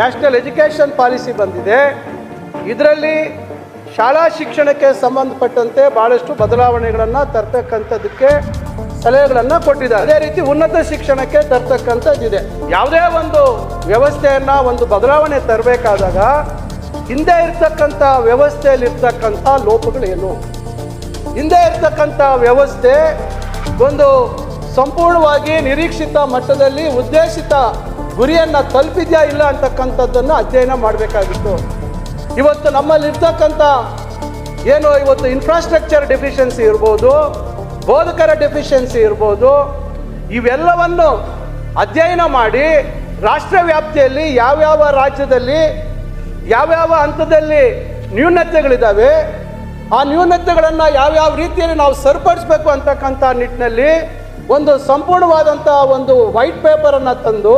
National education policy ಬಂದಿದೆ. ಇದರಲ್ಲಿ ಶಾಲಾ ಶಿಕ್ಷಣಕ್ಕೆ ಸಂಬಂಧಪಟ್ಟಂತೆ ಭಾಳಷ್ಟು ಬದಲಾವಣೆಗಳನ್ನು ತರ್ತಕ್ಕಂಥದ್ದಕ್ಕೆ ಸಲಹೆಗಳನ್ನು ಕೊಟ್ಟಿದ್ದಾರೆ. ಅದೇ ರೀತಿ ಉನ್ನತ ಶಿಕ್ಷಣಕ್ಕೆ ತರ್ತಕ್ಕಂಥದ್ದಿದೆ ಯಾವುದೇ ಒಂದು ವ್ಯವಸ್ಥೆಯನ್ನು ಒಂದು ಬದಲಾವಣೆ ತರಬೇಕಾದಾಗ ಹಿಂದೆ ಇರ್ತಕ್ಕಂಥ ವ್ಯವಸ್ಥೆಯಲ್ಲಿ ಇರ್ತಕ್ಕಂಥ ಲೋಪಗಳೇನು? ಹಿಂದೆ ಇರ್ತಕ್ಕಂಥ ವ್ಯವಸ್ಥೆ ಒಂದು ಸಂಪೂರ್ಣವಾಗಿ ನಿರೀಕ್ಷಿತ ಮಟ್ಟದಲ್ಲಿ ಉದ್ದೇಶಿತ ಗುರಿಯನ್ನು ತಲುಪಿದ್ಯಾ ಇಲ್ಲ ಅಂತಕ್ಕಂಥದ್ದನ್ನು ಅಧ್ಯಯನ ಮಾಡಬೇಕಾಗಿತ್ತು. ಇವತ್ತು ನಮ್ಮಲ್ಲಿರ್ತಕ್ಕಂಥ ಏನು ಇವತ್ತು ಇನ್ಫ್ರಾಸ್ಟ್ರಕ್ಚರ್ ಡೆಫಿಷಿಯನ್ಸಿ ಇರ್ಬೋದು, ಬೋಧಕರ ಡೆಫಿಷಿಯನ್ಸಿ ಇರ್ಬೋದು, ಇವೆಲ್ಲವನ್ನು ಅಧ್ಯಯನ ಮಾಡಿ ರಾಷ್ಟ್ರ ವ್ಯಾಪ್ತಿಯಲ್ಲಿ ಯಾವ್ಯಾವ ರಾಜ್ಯದಲ್ಲಿ, ಯಾವ್ಯಾವ ಹಂತದಲ್ಲಿ ನ್ಯೂನತೆಗಳಿದ್ದಾವೆ ಆ ನ್ಯೂನತೆಗಳನ್ನು ಯಾವ್ಯಾವ ರೀತಿಯಲ್ಲಿ ನಾವು ಸರಿಪಡಿಸ್ಬೇಕು ಅಂತಕ್ಕಂಥ ನಿಟ್ಟಿನಲ್ಲಿ ಒಂದು ಸಂಪೂರ್ಣವಾದಂಥ ಒಂದು ವೈಟ್ ಪೇಪರನ್ನು ತಂದು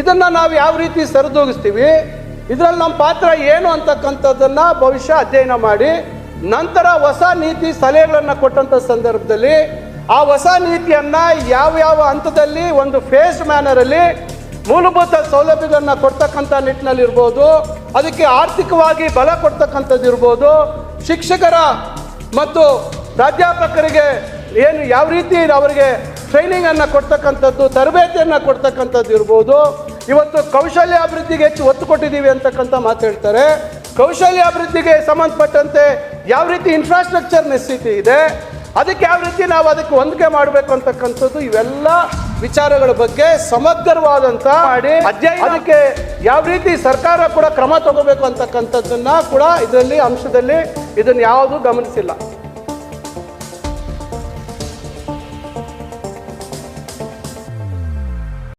ಇದನ್ನು ನಾವು ಯಾವ ರೀತಿ ಸರಿದೂಗಿಸ್ತೀವಿ? ಇದರಲ್ಲಿ ನಮ್ಮ ಪಾತ್ರ ಏನು ಅಂತಕ್ಕಂಥದ್ದನ್ನು ಭವಿಷ್ಯ ಅಧ್ಯಯನ ಮಾಡಿ, ನಂತರ ಹೊಸ ನೀತಿ ಸಲಹೆಗಳನ್ನು ಕೊಟ್ಟಂಥ ಸಂದರ್ಭದಲ್ಲಿ ಆ ಹೊಸ ನೀತಿಯನ್ನು ಯಾವ್ಯಾವ ಹಂತದಲ್ಲಿ ಒಂದು ಫೇಸ್ ಮ್ಯಾನರಲ್ಲಿ ಮೂಲಭೂತ ಸೌಲಭ್ಯಗಳನ್ನ ಕೊಡ್ತಕ್ಕಂಥ ನಿಟ್ಟಿನಲ್ಲಿ ಇರ್ಬೋದು, ಅದಕ್ಕೆ ಆರ್ಥಿಕವಾಗಿ ಬಲ ಕೊಡ್ತಕ್ಕಂಥದ್ದು ಇರ್ಬೋದು, ಶಿಕ್ಷಕರ ಮತ್ತು ಪ್ರಾಧ್ಯಾಪಕರಿಗೆ ಏನು ಯಾವ ರೀತಿ ಅವರಿಗೆ ಟ್ರೈನಿಂಗನ್ನು ಕೊಡ್ತಕ್ಕಂಥದ್ದು ತರಬೇತಿಯನ್ನು ಕೊಡ್ತಕ್ಕಂಥದ್ದು ಇರ್ಬೋದು. ಇವತ್ತು ಕೌಶಲ್ಯ ಅಭಿವೃದ್ಧಿಗೆ ಹೆಚ್ಚು ಒತ್ತು ಕೊಟ್ಟಿದ್ದೀವಿ ಅಂತಕ್ಕಂಥ ಮಾತು ಹೇಳ್ತಾರೆ. ಕೌಶಲ್ಯ ಅಭಿವೃದ್ಧಿಗೆ ಸಂಬಂಧಪಟ್ಟಂತೆ ಯಾವ ರೀತಿ ಇನ್ಫ್ರಾಸ್ಟ್ರಕ್ಚರ್ ನೆಸಿಟಿ ಇದೆ ಅದಕ್ಕೆ ಯಾವ ರೀತಿ ನಾವು ಅದಕ್ಕೆ ಹೊಂದಿಕೆ ಮಾಡಬೇಕು ಅಂತಕ್ಕಂಥದ್ದು ಇವೆಲ್ಲ ವಿಚಾರಗಳ ಬಗ್ಗೆ ಸಮಗ್ರವಾದಂಥ ಮಾಡಿ. ಅಧ್ಯಯನ. ಅದಕ್ಕೆ ಯಾವ ರೀತಿ ಸರ್ಕಾರ ಕೂಡ ಕ್ರಮ ತಗೋಬೇಕು ಅಂತಕ್ಕಂಥದ್ದನ್ನ ಕೂಡ ಇದರಲ್ಲಿ ಅಂಶದಲ್ಲಿ ಇದನ್ನು ಯಾವುದು ಗಮನಿಸಿಲ್ಲ.